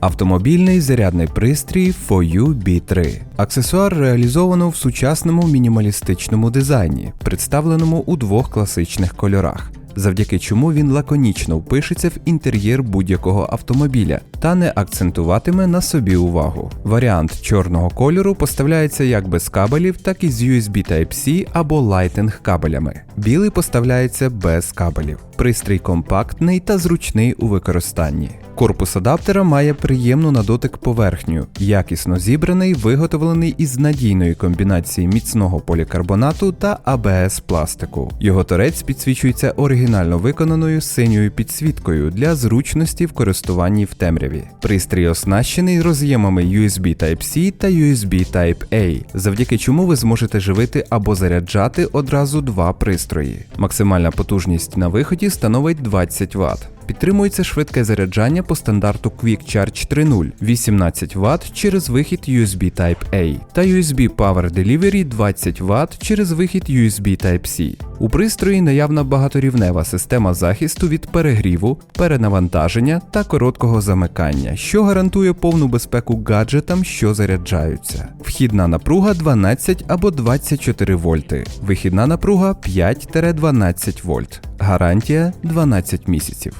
Автомобільний зарядний пристрій FOU B3. Аксесуар реалізовано в сучасному мінімалістичному дизайні, представленому у двох класичних кольорах. Завдяки чому він лаконічно впишеться в інтер'єр будь-якого автомобіля та не акцентуватиме на собі увагу. Варіант чорного кольору поставляється як без кабелів, так і з USB Type-C або Lightning кабелями. Білий поставляється без кабелів. Пристрій компактний та зручний у використанні. Корпус адаптера має приємну на дотик поверхню, якісно зібраний, виготовлений із надійної комбінації міцного полікарбонату та АБС пластику. Його торець підсвічується оригінально виконаною синьою підсвіткою для зручності в користуванні в темряві. Пристрій оснащений роз'ємами USB Type-C та USB Type-A, завдяки чому ви зможете живити або заряджати одразу два пристрої. Максимальна потужність на виході становить 20 Вт. Підтримується швидке заряджання по стандарту Quick Charge 3.0 18 Вт через вихід USB Type-A та USB Power Delivery 20 Вт через вихід USB Type-C. У пристрої наявна багаторівнева система захисту від перегріву, перенавантаження та короткого замикання, що гарантує повну безпеку гаджетам, що заряджаються. Вхідна напруга 12 або 24 вольти, вихідна напруга 5-12 вольт. Гарантія 12 місяців.